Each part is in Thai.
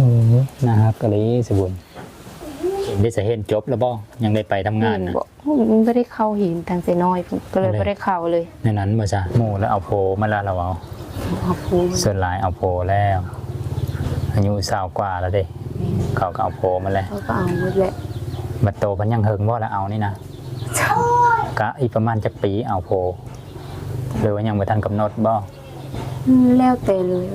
อ้นะครับกะลีสบุญได้จะเห็นจบแล้วบ่ยังได้ไปทำงานเห็นะบอกมันไม่ได้เข้าหินทางเซน้อยผมก็เลยไม่ได้ไม่ได้เข้าเลยในนั้นมาจ้ะหมู่แล้วเอาโพมาแล้วเราเอาขอบคุณส่วนหลายเอาโพแล้ว อายุสาวกว่าแล้วเด้เขาก็เอาโพมาแล้วเขาก็เอาหมดแหละบัดโตพันยังเฮิงบ่แล้วเอานี่นะกะอีกประมาณจักปีเอาโพหรือว่ายังบ่ทันกำหนดบ่อืมแล้วแต่เลย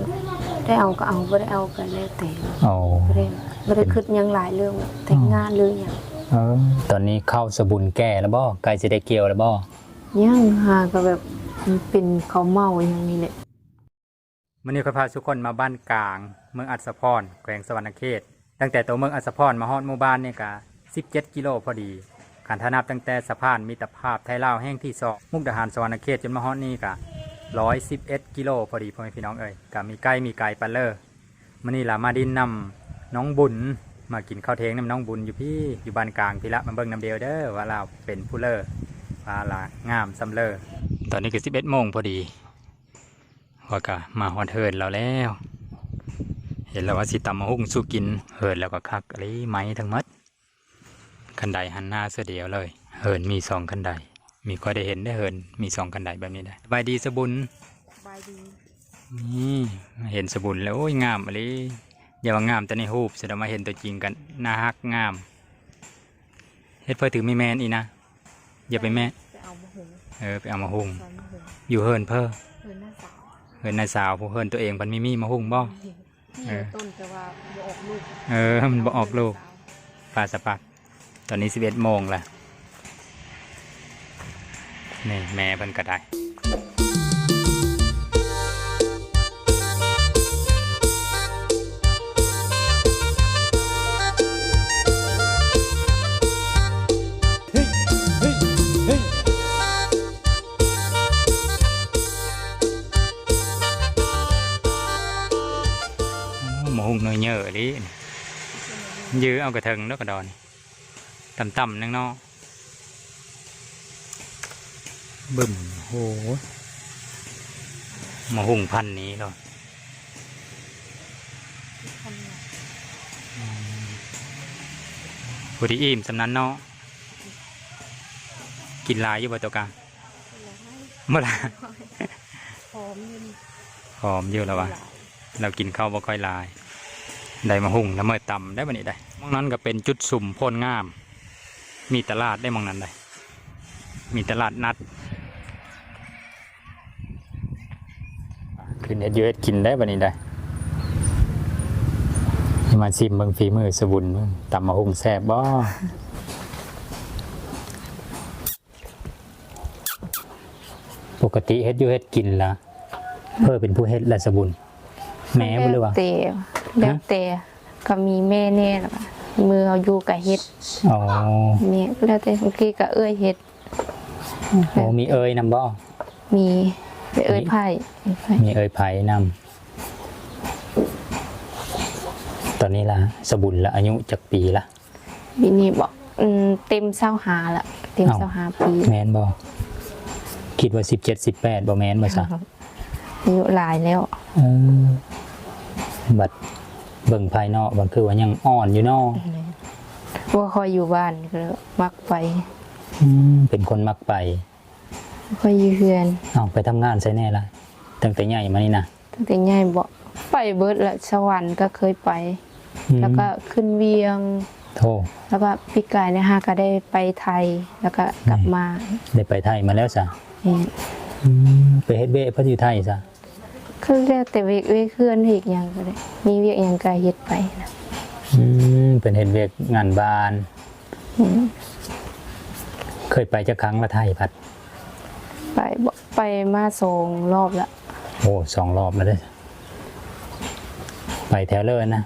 ได้เอาก็เอาไม่ได้เอาก็แล้วแต่โอ้ไม่ได้ไม่ได้คิดหยังหลายเรื่องแบบแต่งงานเลยอย่างเออตอนนี้เข้าสบุญแก่แล้วบ่ใกล้สิได้เกี่ยวแล้วบ่ยังหาก็แบบมันเป็นเขาเมาอย่างนี้แหละ มื่อนี้ข้าพาทุกคนมาบ้านกลาง เมืองอัศพรแขวงสวรรณเขต ตั้งแต่ตัวเมืองอัศพรมาฮอดหมู่บ้านเนี่ยกะ17 กิโลพอดีขันธนับตั้งแต่สะพานมิตรภาพไทยลาวแห่งที่สองมุกดาหารสวรรณเขตจนมาฮอดนี่กะ 111กิโลพอดีพ่อแม่พี่น้องเอ้ยกะมีใกล้มีไกลปันเลอร์มื่อนี้ล่ะมาดินนำน้องบุญมากินข้าวเทงน้ำน้องบุญอยู่พี่อยู่บ้านกลางพี่ละมาเบิ่งน้ำเดียวเด้อว่าเราเป็นผู้เลอร์ว่าละงามสำเลอร์ตอนนี้คือ11โมงพอดีว่าก็มาฮอดเฮินเราแล้ว เห็นแล้วว่าสิตำมาหุ้งสู้กินเฮินแล้วก็คักอะไรไหมทั้งมัดคันไดหันหน้าเสียเดียวเลย เฮินมีสองคันได มีก็ได้เห็นได้เฮิน มีสองคันไดแบบนี้ได้สบายดีสบุญบายดีนี่เห็นสบุญแล้วโอ้ยงามอะไรอย่าว่างามแต่ในรูปเสร็จแล้วมาเห็นตัวจริงกันน่าฮักงามเฮ็ดเพื่อถือไม่แมนอีนะอย่าไปแม่ไปเอามาหุงเออไปเอามาหุ้งตอนมาหุงอยู่เฮินเพ้อเพื่อนหน้าสาวเฮินนายสาวผู้เฮินตัวเองมันมีมีมาหุ้งบ่เออต้นแต่ว่าบ่ออกลูกเออมันบ่ออกลูกปลาสปักตอนนี้สิบเอ็ดโมงละ นี่แม่เพิ่นก็ได้หมูหุงเนยเยอะดิยื้อเอากระเทิงแล้วกระดอนต่ำๆนั่งเนอก บึ้มโหหมูหุงพันนี้เนาะพอดีอิ่มสำนั้นเนาะกินหลายอยู่บ่ตัวกลางเมื่อไรหอมเงินหอมเยอะแล้ววะเรากินข้าวบ่ค่อยหลาย ได้มาหุ่งแล้วเมื่อต่ำได้บันนี้ได้มองนั้นก็เป็นจุดสุ่มโพนงาม มีตลาดได้มองนั้นได้ มีตลาดนัดขึ้นเฮ็ดอยูเฮ็ดกินได้บันนี้ได้ให้มาชิมเบิ่งฝีมือสบุญเบิ่งตำมาหุ่งแซ่บบ่ปกติเฮ็ดอยูเฮ็ดกินละเพื่อเป็นผู้เฮ็ดละสบุญแม่บ่เลยว่าแล้วแต่แล้วแต่ก็มีแม่แน่แล้วก็มือเอาอยู่กับเฮ็ดอ๋อแม่แล้วแต่บางทีก็เอ้ยเฮ็ด โอ้มีเอ่ยนำบ่ มีแต่เอ้ยไผ่เอ้ยไผ่มีเอ่ยไผ่นำตอนนี้ละสบุญละอายุจักปีละปีนี้บอกอืมเต็มเศร้าหาละเต็มเอ้าเศร้าหาปีแมนบ่คิดว่าสิบเจ็ดสิบแปดบ่แมนบ่ซะอายุหลายแล้วเออบัดเบิ่งภายนอกบางคือว่ายังอ่อนอยู่เนอกว่าคอยอยู่บ้านก็เลยมักไป เป็นคนมักไปคอยอยู่เฮือนเอาไปทำงานใช่แน่ละตั้งแต่ใหญ่มานี่นะตั้งแต่ใหญ่บอกไปเบิดละสวรรค์ก็เคยไป อืมแล้วก็ขึ้นเวียง โทแล้วก็พี่กายเนี่ยฮะก็ได้ไปไทยแล้วก็กลับมาได้ไปไทยมาแล้วซะนี่อืมไปเฮ็ดเบ้เพิ่นอยู่ไทยซะคือเรียกแต่เวกเวกเคลื่อนอีกอย่างก็ได้มีเวียกอย่างกายเฮ็ดไปนะอืมเป็นเฮ็ดเวียกงานบ้านอืม เคยไปจักครั้งละไทยพัด ไปบ่ไปมาสองรอบละโอ้สองรอบแล้วเด้อไปแถวเลยนะ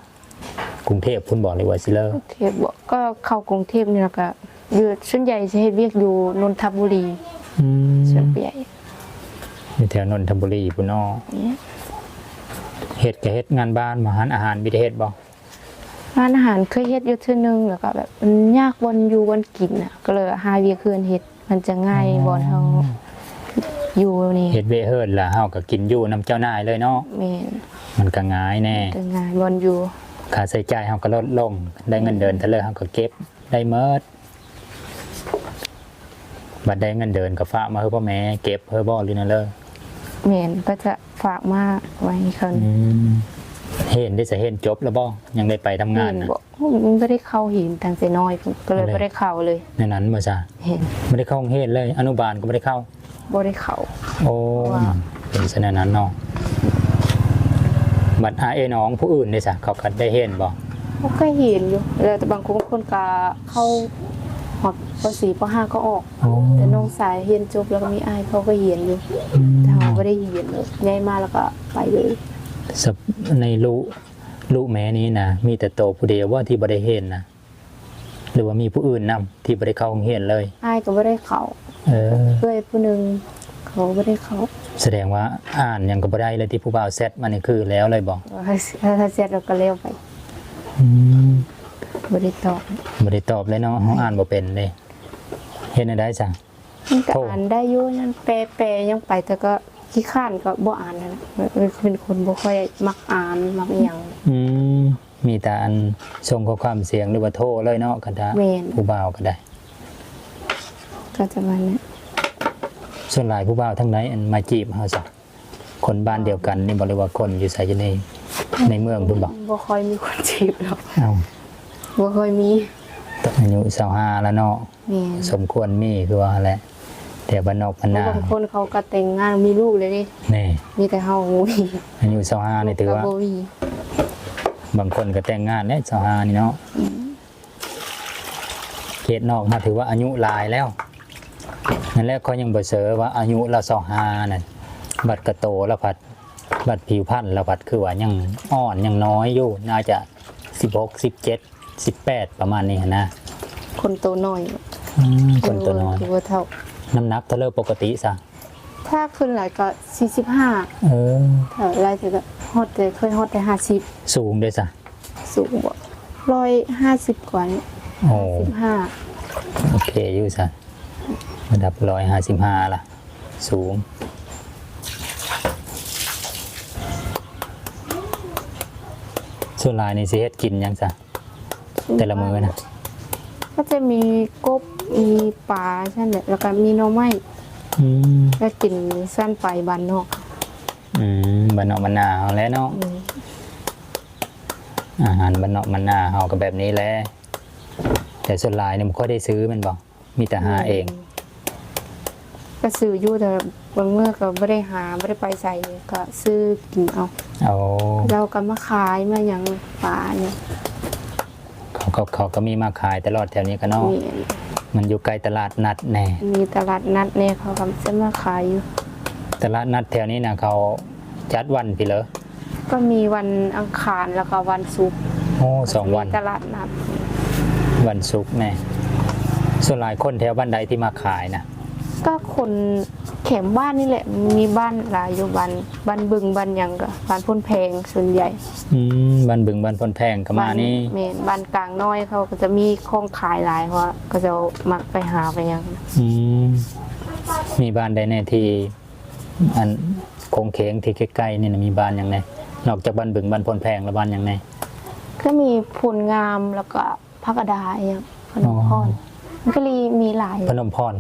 กรุงเทพคุณบอกเลยว่าสิเลอร์เทพบอกก็เข้ากรุงเทพนี่แล้วก็อยู่ส่วนใหญ่จะเฮ็ดเวียกอยู่นนทบุรีส่วนใหญ่อยู่แถวนนทบุรีพุ่นนอเนี่ยเฮ็ดก็เฮ็ดงานบ้านมาหารอาหารมีแต่เฮ็ดบ่ ร้านอาหารเคยเฮ็ดอยู่เทื่อนึงแล้วก็แบบมันยากบนอยู่บนกินน่ะ ก็เลยหาเวียกคืนเฮ็ดมันจะง่ายบ่เฮาอยู่นี่เฮ็ดเวเฮิร์นล่ะเฮาก็กินอยู่นํเจ้านายเลยเนาะแม่นมันก็ง่ายแน่จะง่ายบนอยู่ค่าใช้จ่ายเฮาก็ลดลง ได้เงินเดือนแต่เลยเฮาก็เก็บได้เมิดบัดได้เงินเดือนก็ฝากมาให้พ่อแม่เก็บเพื่อบ่หรือนั่นเลยแม่นก็จะฝากมาไว้ให้เขาอืม เห็นได้จะเห็นจบแล้วบ่ยังได้ไปทำงานเห็นะบอกมันไม่ได้เข้าหินตั้งแต่น้อยผมก็เลยเอาเลยไม่ได้เข้าเลย ในนั้นบ่จ้ะเห็นไม่ได้เข้าโรงเรียนเลย อนุบาลก็ไม่ได้เข้า บ่ได้เข้า โอ้ว้าว เป็นเสนอนั้นเนาะบัดอาเอน้องผู้อื่นได้จ้ะเขาก็ได้เห็นบ่เขาก็เห็นอยู่แล้วแต่บางคนคนก็เข้าหอดปสี่ปห้าก็ออก โอ้แต่น้องสายเรียนจบแล้วก็มีอายเขาก็เห็นอยู่อืมแต่เขาไม่ได้เห็นเลยย้ายมาแล้วก็ไปเลยสับ ในลูกลูกแม่นี้นะมีแต่โตผู้เดียวว่าที่บ่ได้เห็นนะหรือว่ามีผู้อื่นนำที่บ่ได้เข้าโรงเรียนเลยอายก็ไม่ได้เข้าเออเพื่อนผู้หนึ่งเขาไม่ได้เข้าแสดงว่าอ่านหยังก็บ่ได้เลยที่ผู้บ่าวเซตมานี่คือแล้วเลยบ่ถ้าเสร็จเราก็เร็วไปอืมไม่ได้ตอบบ่ได้ตอบเลยเนาะเฮาอ่านบ่เป็นเลยเฮ็ดได้จ้ะมันก็โทษอ่านได้อยู่นั่นแปลแปลยังไปแต่ก็ ขี้ข้านก็บ่อ่านนะเป็นคนบ่ค่อยมักอ่านมักอหย่างอืมมีแต่อันส่งข้อความเสียงหรือว่าโทรเลยเนาะก็ได้แม่นผู้บ่าวก็ได้ ก็จะมาเนี่ยส่วนหลายผู้บ่าวทั้งไหนอันมาจีบเฮาจ้ะคนบ้านเดียวกันนี่บ่เลยว่าคนอยู่ไสอยู่ในในเมืองพุ่นบ่บ่ค่อยมีคนจีบหรอกเอ้าบ่ค่อยมีต้องอายุ25แล้วเนาะแม่นสมควรมีคือว่าแหละ แต่บ้านนอกบ้านนาบางคนเขาก็แต่งงานมีลูกเลยนี่นี่มีแต่เฮาบ่มีอายุ25นี่ถือว่าก็บ่มีบางคนก็แต่งงานแล้ว25นี่เนาะเขตนอกมาถือว่าอายุหลายแล้วนั่นแหละเขายังบ่เสอว่าอายุเรา25นั่นบัดกระโตแล้วผัดบัดผิวพรรณแล้วผัดคือว่ายังอ่อนยังน้อยอยู่น่าจะ16 17 18 ประมาณนี้นะคนโตน้อยอืมคนตัวน้อยถือว่าเท่า น้ำหนักเท่าเลิกปกติซะถ้าขึ้นหลายก็45เออถ้าหลายก็ฮอดแต่เคยฮอดแต่50สูงด้วยซะสูงบ่150กว่านี่โอ้15โอเคอยู่ซะระดับร้อยห้าสิบห้าล่ะ สูงส่วนหลายในสิเฮ็ดกินหยังซะแต่ละมื้อนะก็จะมีกบ มีปลาใช่ไหมแล้วก็มีหน่อไม้อืมก็กินสั้นไปบานนอกอืมบ้านนอกบ้านนาเฮาแหล้วเนาะ อืมอาหารบ้านนอกบ้านนาเฮาก็แบบนี้แหละแต่ส่วนหลายเนี่ยบ่ค่อยได้ซื้อแมันบ่มีแต่หาเอง ก็ซื้ออยู่แต่บางเมื่อก็ไม่ได้หาไม่ได้ไปใส่ก็ซื้อกินเอาเอาเราก็มาขายมาอย่างปลาเนี่ยเขาเขาเขาก็มีมาขายตลอดแถวนี้ก็เนาะมี มันอยู่ใกล้ตลาดนัดแน่มีตลาดนัดเนี่ยเขาก็จะมาขายอยู่ ตลาดนัดแถวนี้นะเขาจัดวันไปเลยก็มีวันอังคารแล้วก็วันศุกร์โอ้สองวันมีตลาดนัด วันศุกร์แน่ส่วนหลายคนแถวบ้านใดที่มาขายนะ ก็คนเข็มบ้านนี่แหละ มีบ้านหลายอยู่บ้านบ้านบึงบ้านหยังก็บ้านพ้นแพงส่วนใหญ่อืมบ้านบึงบ้านพนแพงก็มานี่บ้เมนบ้านกลางน้อยเขาก็จะมีของขายหลายเพราะว่าก็จะมักไปหาไปหยังอืมมีบ้านใดแน่ที่อันคงเคงที่ใกล้ๆนี่นะมีบ้านอย่างไงนอกจากบ้านบึงบ้านพนแพงแล้วบ้านอย่างไงก็มีผลงามแล้วก็พักกระดาอย่างขนมพรมันก็รีมีหลายพนมพร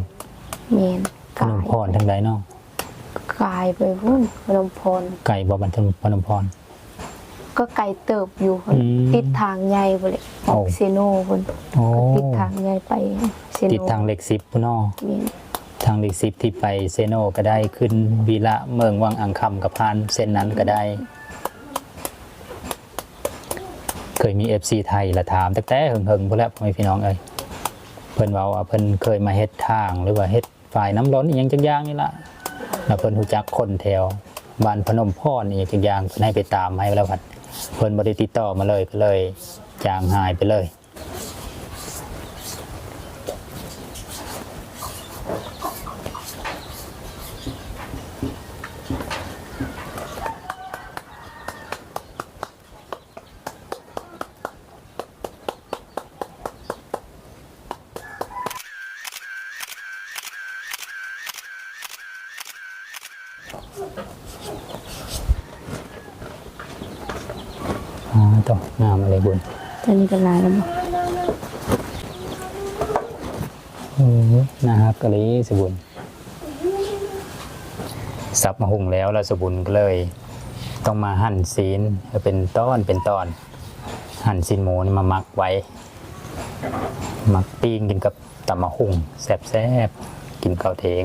เมนพกานมยพรทางใดเนาะกายไปพุ่นพนมพรไก่บ่บ้านพนมพรก็ไกลเติบอยู่พุ่นอืมติดทางใหญ่ไปเลยออกโอ้เซโน่พุ่นโอ้ติดทางใหญ่ไปเซโน่ติดทางเหล็กสิบพุ่นเนาะเมนทางเหล็กสิบที่ไปเซโนก็ได้ขึ้นวีละเมืองวังอังคำกับพานเส้นนั้นก็ได้ เคยมี FC ไทยละถามแต่แต่เฮิงๆพวกแล้วพ่อแม่พี่น้องเอ้ยเพิ่นเว้าว่าเพิ่นเคยมาเฮ็ดทางหรือว่าเฮ็ด ฝ่ายน้ำล้นอีหยังจักอย่างนี่ละแล้วเพิ่นหูจักคนแถวบ้านพนมพ่อีหยังจักอย่างเพิ่นให้ไปตามให้แล้วพัดเพิ่นบ่ได้ติดต่อมาเลยก็เลยจางหายไปเลย อ๋อตัวงามอะไรบุญตอนนี้ก็หลายแล้วบ่โอ้นะครับกะลีสบุญซับมาหุงแล้วแล้วสบุญก็เลย ต้องมาหั่นซีนให้เป็นตอนเป็นตอน หั่นซีนหมูนี่มามักไว้ มักปิ้งกินกับตำมะหุงแซ่บๆกินข้าวเทง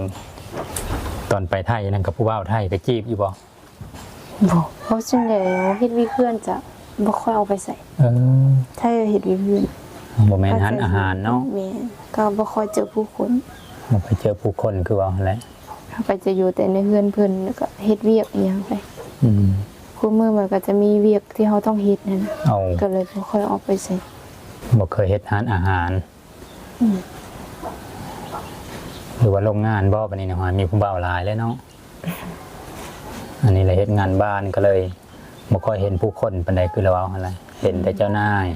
ตอนไปไทยนั่นกับผู้บ่าวไทยก็จีบอยู่บ่บ่เพราะส่วนใหญ่เฮ็ดวิเพื่อนจะ บ่ค่อยเอาไปใส่เออถ้าเฮ็ดวิเพื่อนบ่แม่นหันอาหารเนาะแม่นก็บ่ค่อยเจอผู้คนบ่ไปเจอผู้คนคือว่าหั่นแหละเขาก็จะอยู่แต่ในเฮือนเพิ่นแล้วก็เฮ็ดเวียกอีหยังไปอืมคู่มือมันก็จะมีเวียกที่เขาต้องเฮ็ดนั่นน่ะเอาก็เลยบ่ค่อยออกไปใส่บ่เคยเฮ็ดร้านอาหารอืมหรือว่าโรงงานบ่บัดนี้นะฮะมีผู้บ่าวหลายเลยเนาะอันนี้เลยเฮ็ดงานบ้านก็เลย บ่ค่อยเห็นผู้คนปานใดคือเราเอาหั่นแหละเห็นแต่เจ้านาย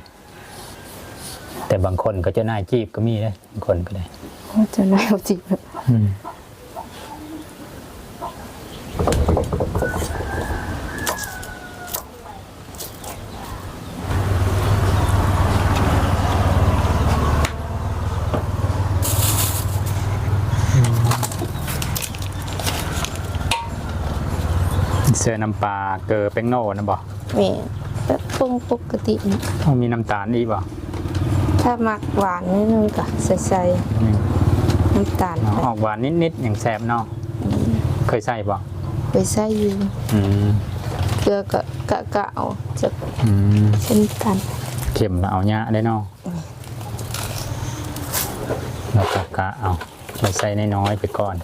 แต่บางคนก็เจ้านายจีบก็มีเด้บางคนก็ได้โอ้เจะนายเอาจริงแบบอืม เสื้อน้ำปลาเกลือเป็งโน่นะบ่แม่แบบปรุงปกตินี่ต้องมีน้ำตาลอีกบ่ถ้ามักหวานนิดนึงก็ใส่ใส่นี่น้ำตาลเนาะไปออกหวานนิดๆอย่างแซ่บเนาะเคยใส่บ่ไปใส่อยู่อืมเกลือก็กะกะเอาจากอืมเช่นกันเข็มแล้วเอาเนี้ยได้เนาะแล้วก็กะเอาไม่ใส่น้อยๆไปก่อน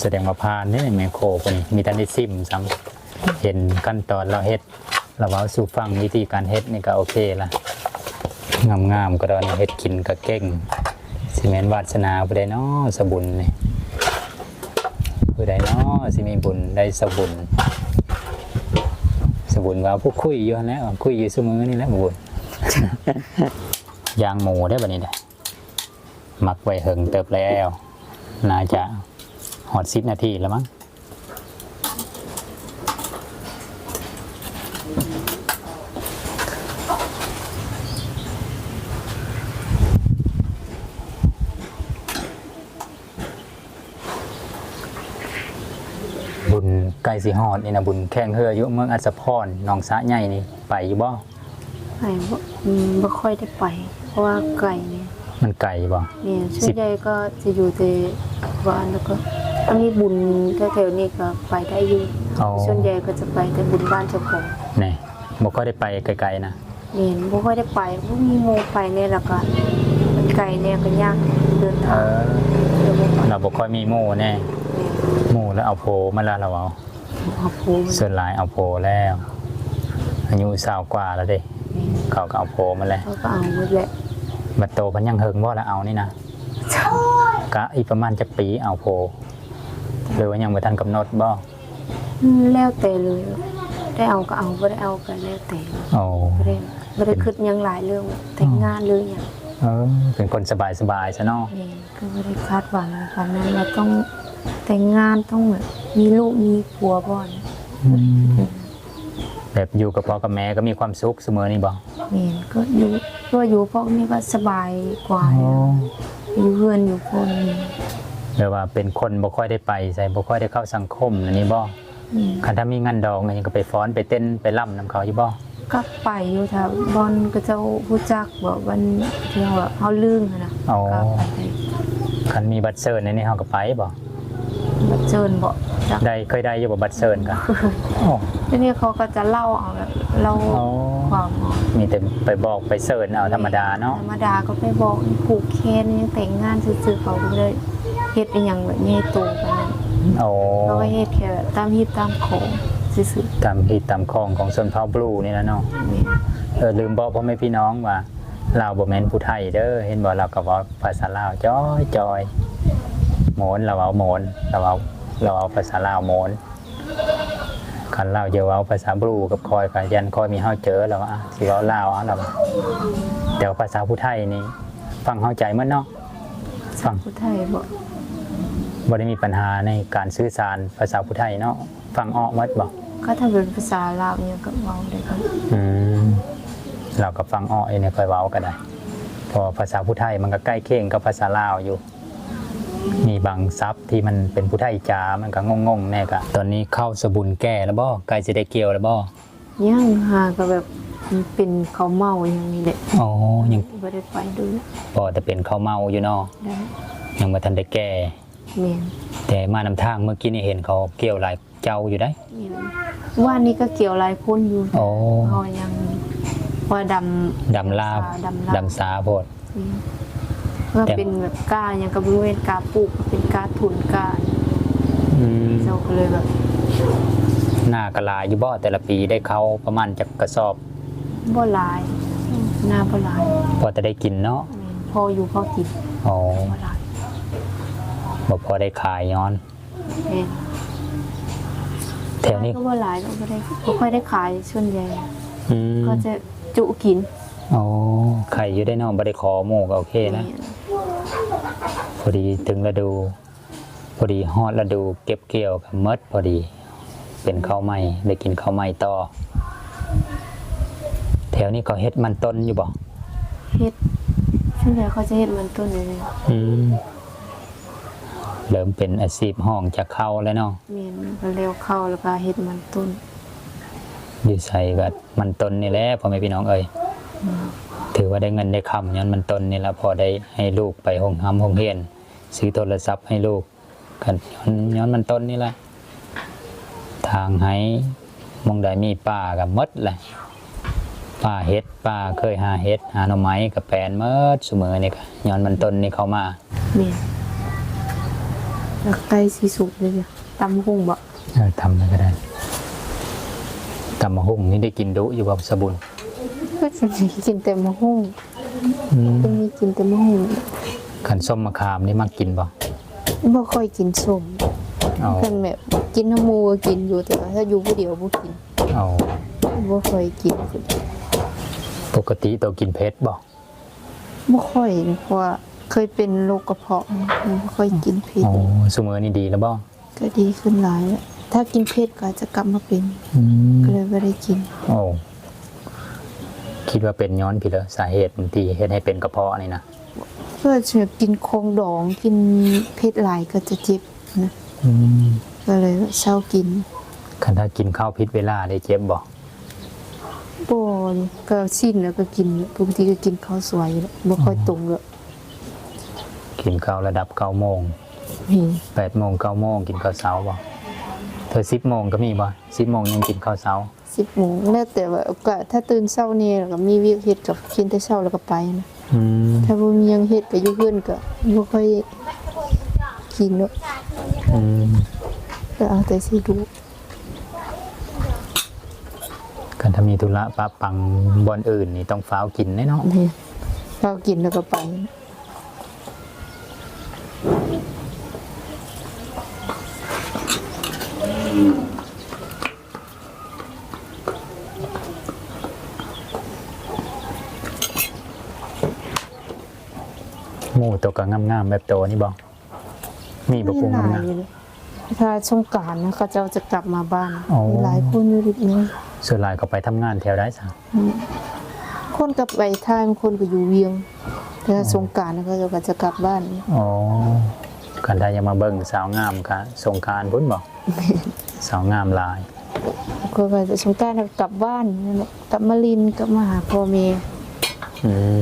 แสดงว่าพานนี่แมคโครคนนี้มีทันได้ซิมซ้ำเห็นขั้นตอนเราเฮ็ดเราเว้าสู่ฟังวิธีการเฮ็ดนี่ก็โอเคละงามๆก็ตอนเฮ็ดกินก็เก่งสิแม่นวาสนาผู้ใดนาะสบุญนี่ผู้ใดนาะสิมีบุญได้สบุญสบุญว่าพวกคุยอยู่นแล้วคุยอยู่เสมือนี่แหละบุญยางหมูได้บ่นี้ได้มักไว้เหิงเติบแล้วน่าจะ หอดสิบนาทีแล้วมั้งบุญไก่สีหอดนี่นะบุญแข่งเฮืออยู่เมืองอัศพรหนองสะใหญ่นี่ไปอยู่บ่ไปบ่อืมบ่ค่อยได้ไป เพราะว่าไก่เนี่ยมันไก่บ่เนี่ยส่วนใหญ่ก็จะอยู่แต่บ้านแล้วก็ ถ้ามีบุญแถวๆนี้ก็ไปได้อยู่อ๋อ ส่วนใหญ่ก็จะไปแต่บุญบ้านเจ้าของนี่บ่ค่อยได้ไปไกลๆนะเนี่ยบ่ค่อยได้ไปบ่มีโมไปเนี่ยแล้วก็มันไกลเนี่ยก็ยากเดินเอทางอเดี๋ยวบ่ไปเราบ่ค่อยมีหมู่แน่เนี่ยหมู่แล้วเอาโพมาแล้วเราเอาเอาภูมิส่วนหลายเอาโพแล้ว อายุสาวกว่าแล้วเด้เนี่ยเขาก็เอาโพมาแล้วเขาก็เอาหมดแหละบัดโตเพันยังเฮิงบ่แล้วเอานี่นะกะอีกประมาณจักปีเอาโพ หรือว่ายังบ่ทันกำหนดบ่อืมแล้วแต่เลย ได้เอาก็เอาบ่ได้เอาก็แล้วแต่โอ้บ่ได้บ่ได้คิดหยังหลายเรื่องแต่งงานเลยหยังเออเป็นคนสบายๆซะเนาะเนี่ยก็บ่ได้คาดหวังขนาดนั้นเราต้องแต่งงานต้องแบบมีลูกมีผัวบ่อนแบบอยู่กับพ่อกับแม่ก็มีความสุขเสมอนี่บ่เนี่ยก็อยู่ก็อยู่พวกนี้ก็สบายกว่าอยู่เพื่อนอยู่คนนี่ แบบว่าเป็นคนบ่ค่อยได้ไปใส่บ่ค่อยได้เข้าสังคมอันนี้บ่อืมคันถ้ามีงานดองอันนี้ก็ไปฟ้อนไปเต้นไปล่ำนํเขาอยู่บ่ก็ไปอยู่แถวบอนก็เจ้าผู้จักบอกวันที่เขาแบบเขาลืมอะนะอ๋อก็ไปได้คันมีบัตรเซิร์นในนี้เฮาก็ไปบ่มาเจิญบอกจักได้เคยได้อยู่บ่บัตรเซิร์นก็อ๋อทีนี้เขาก็จะเล่าเอาแบบเล่าอ๋อความมีแต่ไปบอกไปเซิร์นเอาธรรมดาเนาะธรรมดาก็ไปบอกผูกแขนยังแต่งงานซื่อๆเขาก็เลย เฮ็ดอีหยังแบบนี้ตูกันนั่นโอ้เขาก็เฮ็ดแค่แบบตามฮิตตามโขงซื่อตามฮีตตามคลองของชนเผ่าบลูนี่นะเนาะๆนี่เออลืมบอกพ่อแม่พี่น้องว่าลาวบ่แม่นผู้ไทยเด้อเห็นบ่เราก็เว้าภาษาลาวจ้อยจอยโหมนเราเอาโหมนเราเอาเราเอาภาษาลาวโหมนคันลาวจะเว้าภาษาบลูกับคอยก็ยันคอยมีเฮาเจอแล้วอะสิเว้าลาวอะเราแต่ว่าภาษาผู้ไทยนี่ฟังเข้าใจมั้เนาะฟังผู้ไทยบอก บ่ได้มีปัญหาในการสื่อสารภาษาผู้ไทยเนาะฟังออกหมดบ่แก็ถ้าเป็นภาษาลาวเนี่ยก็เว้าได้ครับอืมเราก็ฟังอ้อเองเนี่ยค่อยเว้าก็ได้เพอภาษาผู้ไทยมันก็ใกล้เคียงกับภาษาลาวอยู่ มีบางซับที่มันเป็นผู้ไทยจ๋ามันก็งงๆแน่กะตอนนี้เข้าสบุนแก่แล้วบ่ใกล้สิได้เกี่ยวแล้วบ่ยังหาก็แบบมันเป็นเขาวเมาอย่างนี้แหละอ๋อยังบ่ได้ไปดูพอแต่เป็นข้าวเมาอยู่เนาะได้ยังบ่ทันได้แก่ แม่นแต่มานำทางเมื่อกี้นี่เห็นเขาเกี่ยวหลายเจ้าอยู่ได้ แม่นว่านี่ก็เกี่ยวหลายคนอยู่โอ้เพอยังว่าดำดำลาบดำลาบดำสาโพดว่าแต่ เป็นแบบกล้ายังกับบริเวณกล้าปลูกก็เป็นกล้าทุนกล้าอืมเจ้าก็เลยแบบหน้ากะลาอยู่บ่แต่ละปีได้เข้าประมาณจักกระสอบ บ่หลายหน้าบ่หลายพอจะได้กินเนาะแม่นพออยู่พอกินอ๋อ บ่หลาย บ่พอได้ขายย้อนแม่นแถวนี้ก็บ่หลายก็บ่ได้บ่ค่อยได้ขายส่วนใหญ่อืมก็จะจุกินอ๋อไข่อยู่ได้เนอกบ่ได้ขอหมูก็โอเคนะแม่นพอดีถึงฤดู พอดีฮอดฤดูเก็บเกี่ยวกับมดพอดี เป็นข้าวไหม้ได้กินข้าวไหม้ต่อ แถวนี้ก็เฮ็ดมันต้นอยู่บ่เฮ็ดส่วนใหญ่เขาจะเฮ็ดมันต้นอยู่เลยอืม เริ่มเป็นอาชีพห้องจากเข้าแล้วเนาะแม่นก็เร็วเข้าแล้วก็เฮ็ดมันต้นอยู่ใส่กับมันต้นนี่แหละพ่อแม่พี่น้องเอ้ยถือว่าได้เงินได้คำย้อนมันต้นนี่ละพอได้ให้ลูกไปห้องทำห้องเรียนซื้อโทรศัพท์ให้ลูกกันย้อนย้อนมันต้นนี่แหละทางให้มองใดมีป่ากับมดแหละป่าเฮ็ดป่าเคยหาเฮ็ดหาหน่อไม้กับแปลนเมดเสมอนี่ก็ย้อนมันต้นนี่เข้ามาแม่น แล้วใกล้สิสุกเลยจ้ะตำหุ่งบ่เออทำอะไรก็ได้ตำมะฮุ่งนี่ได้กินดุอยู่บ่สบุนก็จะมีกินแต่มะหุ่งอืมจะมีกินแต่มะหุ่งขันส้มมะขามนี่มักกินบ่บ่ค่อยกินส้มเอาเพิ่นแบบกินน้ำหมูก็กินอยู่แต่ว่าถ้าอยู่ผู้เดียวบ่กินเอาบ่ค่อยกินปกติตัวกินเผ็ดบ่บ่ค่อยเพราะว่า เคยเป็นโรคกระเพาะบ่ค่อยกินเผ็ดโอ้สมือนี่ดีแล้วบ่ก็ดีขึ้นหลายแล้วถ้ากินเผ็ดก็อาจจะกลับมาเป็นอืมก็เลยบ่ได้กิน โอ้คิดว่าเป็นย้อนผิดเหรอสาเหตุที่เฮ็ดให้เป็นกระเพาะนี่นะก็จะกินของดองกินเผ็ดหลายก็จะเจ็บนะอืมก็เลยเช้ากินคันถ้ากินข้าวผิดเวลาได้เจ็บบ่บ่นี่ก็สิ้นแล้วก็กินปกติก็กินข้าวสวยอยู่แล้วบ่ค่อยตรงเลย กินข้าวระดับ9โมงนี่8โมง9โมงกินข้าวเช้าบ่เธอ10โมงก็มีบ่10โมงยังกินข้าวเช้า10โมงแล้วแต่ว่าก็ถ้าตื่นเช้านี่แล้วก็มีเวียกเฮ็ดกับกินแต่เช้าแล้วก็ไปนะอืมถ้าบ่มีหยังเฮ็ดก็อยู่เพื่อนก็บ่ค่อยกินเนาะอืมก็เอาแต่สิดูคันถ้ามีธุระปะปังบ่อนอื่นนี่ต้องฟ้าวกินแน่เนาะนี่เรากินแล้วก็ไป ก็งามๆแบบโตนี่บ่มีบ่ปูมีหงาลามยเลยถ้าสงกรารนะเขาเจ้าจะกลับมาบ้านอ๋อมีหลายคนอยู่ดิบนี้ๆส่วนหลายก็ไปทำงานแถวได้ซะคนกลับไปท่ายบางคนก็อยู่เวียงแต่ถ้าสงกรารนะเขาเจ้าก็จะกลับบ้านอ๋อกันได้ยังมาเบิ่งสาวงามกะสงกรารพุ่นบ่สาวงามหลายก็ก็จะสงกรารกลับบ้านนั่นแหละกลับมาลินกลับมาหาพ่อแม่อืม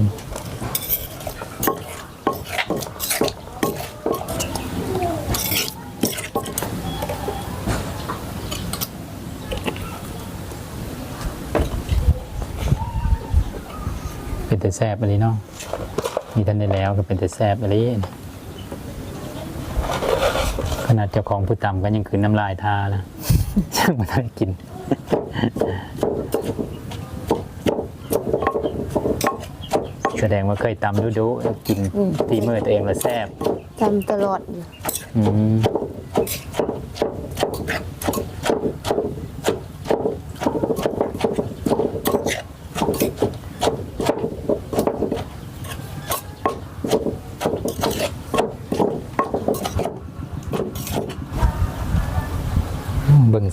แต่แซ่บอะไรเนาะมีท่านได้แล้วก็เป็นแต่แซ่บอะไรขนาดเจ้าของผู้ตำก็ยังคืนน้ำลายทานะช่างมาได้กินแสดงว่าเคยตำดูดูๆกินตีมือตัวเองแล้วแซ่บทำตลอดอยู่อืม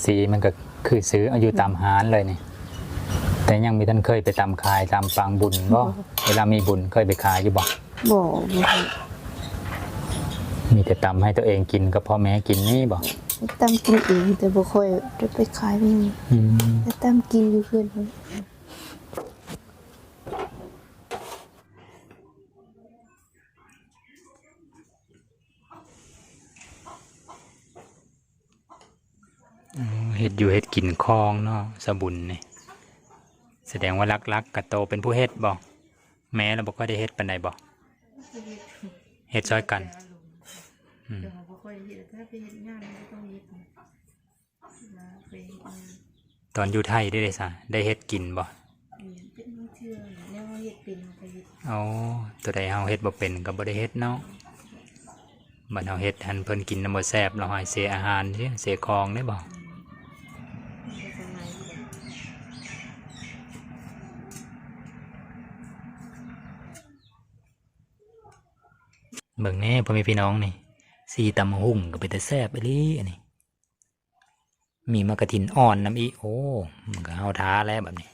สีมันก็คือซื้อเอาอยู่ตามหานเลยนี่ แต่ยังมีท่านเคยไปตามขายตามปางบุญบ่เวลามีบุญเคยไปขายอยู่บ่บ่บ่เคยมีแต่ตำให้ตัวเองกินกับพ่อแม่กินนี่บ่ตามกินเองแต่บ่ค่อยได้ไปขายมันอืมแต่ตามกินอยู่เพื่อนเพิ่น เฮ็ดอยู่เฮ็ดกินคลองเนาะสะบุญนี่แสดงว่ารักๆกะโตเป็นผู้เฮ็ดบ่แม่เราบ่ค่อยได้เฮ็ดปานใดบ่เฮ็ดซอยกันอืมเดี๋ยวเขาบ่ค่อยเห็นถ้าไปเห็นงานมันก็ต้องเห็นมาไปเฮ็ดงานตอนอยู่ไทยได้เลยซะได้เฮ็ดกินบ่เนี่ยเป็นบางเชื่อแนวเฮ็ดเป็นก็เฮ็ดเอาตัวใดเฮาเฮ็ดบ่เป็นก็บ่ได้เฮ็ดเนาะบัดเฮาเฮ็ดหันเพิ่นกินน้ำบ่แซ่บเราให้เสียอาหารเด้เสียของได้บ่ ก็สมัยก่อน เบิ่งแน่พ่อแม่พี่น้องนี่สีตำหุ่งก็เป็นแต่แซ่บอีหลีอันนี้ มีมะกะทินอ่อนน้ำอีโอ้มันก็เฮาท้าแล้วแบบนี้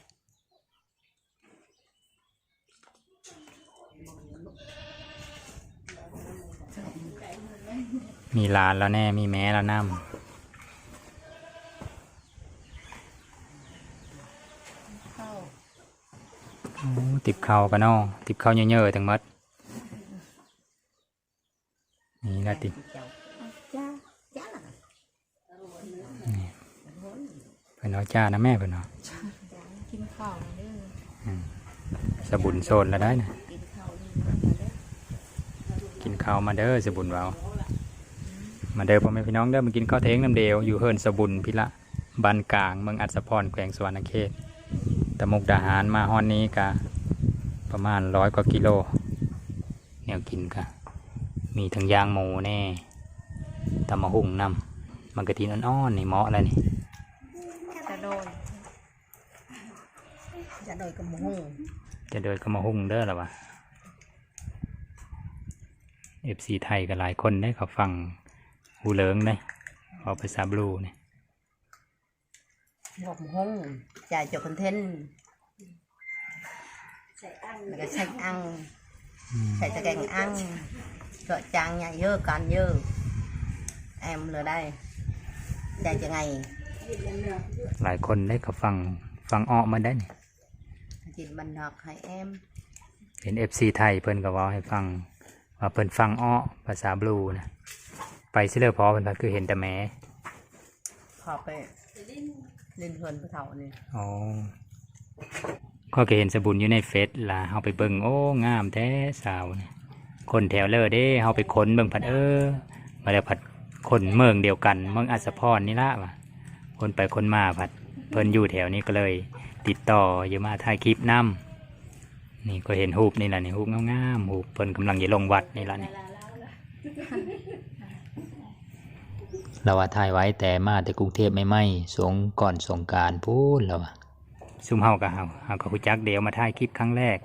มีลานแล้วแน่ มีแม้แล้วน้ำติบเข่ากันเนาะติบเข่าเยอะๆทั้งหมด นี่ละติจ้าจ้าเพิ่นเอาจ้านะแม่เพิ่นเอากินข้าวเด้อสบุญโซนแล้วได้นะกินข้าวนี่เด้อกินข้าวมาเด้อสบุญเรามาเด้อพ่อแม่พี่น้องเด้อมากินข้าวเทงน้ำเดียวอยู่เฮิรนสบุญพิละบ้านกลางเมืองอัศพรแขวงสวรรณเขตตะมุกดาหารมาฮอนนี้กะประมาณร้อยกว่ากิโลแนวกินกะ มีทั้งย่างหมูแน่ตำมะหุ่งนำมันกะทินอ่อนๆนี่เหมาะอะไรนี่จะโดนจะโดนกับหมูจะเดินก็มาหุ่งเด้อหรอวะเอฟซีไทยก็หลายคนได้เขาฟังหูเหลิงได้เอาภาษาบลูเนี่ยหกห้องจ่ายจบคอนเทนต์แล้วก็ใช้อังใส่ตะแกรงอัง เจาะจางใหญ่เยอะการเยอะแอมเลยได้จ่ายจะไงหลายคนได้เขาฟังฟังออกมาได้นี่จิตบันดอกให้แอมเห็นเอฟซีไทยเพิ่นก็เว่าให้ฟังว่าเพิ่นฟังอ้อภาษาบลูนะไปซิเลอพอเพิ่นก็คือเห็นแต่แหม้ขอไปเล่นเพื่อนผู้เฒ่านี่อ๋อก็เคยเห็นสบุญอยู่ในเฟซล่ะเฮาไปเบิ่งโอ้งามแท้สาวนี่ คนแถวเลอเด้เฮาไปค้นเบิ่งผัดเออ มาแล้วผัดคนเมืองเดียวกันเมืองอัศพรนี่ละว่ะคนไปคนมาผัดเพิ่นอยู่แถวนี้ก็เลย ติดต่ออยู่มาถ่ายคลิปนํนี่ก็เห็นรูปนี่แหละนี่รูปงามๆรูปเพิ่นกำลังจะลงวัดนี่ละนี่เราว่าถ่ายไว้แต่มาแต่กรุงเทพไม่ไม่สงก่อนสงการพูดแล้วอะซุ่มเฮากับเฮาเฮากับคุจักเดียวมาถ่ายคลิปครั้งแรก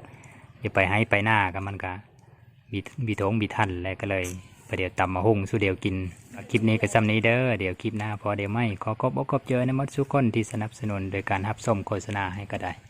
อย่าไปให้ไปหน้ากับมันกะ บีบีทงบีทันแล้วก็เลยประเดี๋ยวตำมาหุงสู้เดียวกิน คลิปนี้ก็ซ้ำนี้เด้อเดี๋ยวคลิปหน้าพอเดี๋ยวไม่ขอขอบกขอบเจอในมัดสุกคนที่สนับสนุนโดยการรับส้มโฆษณาให้ก็ได้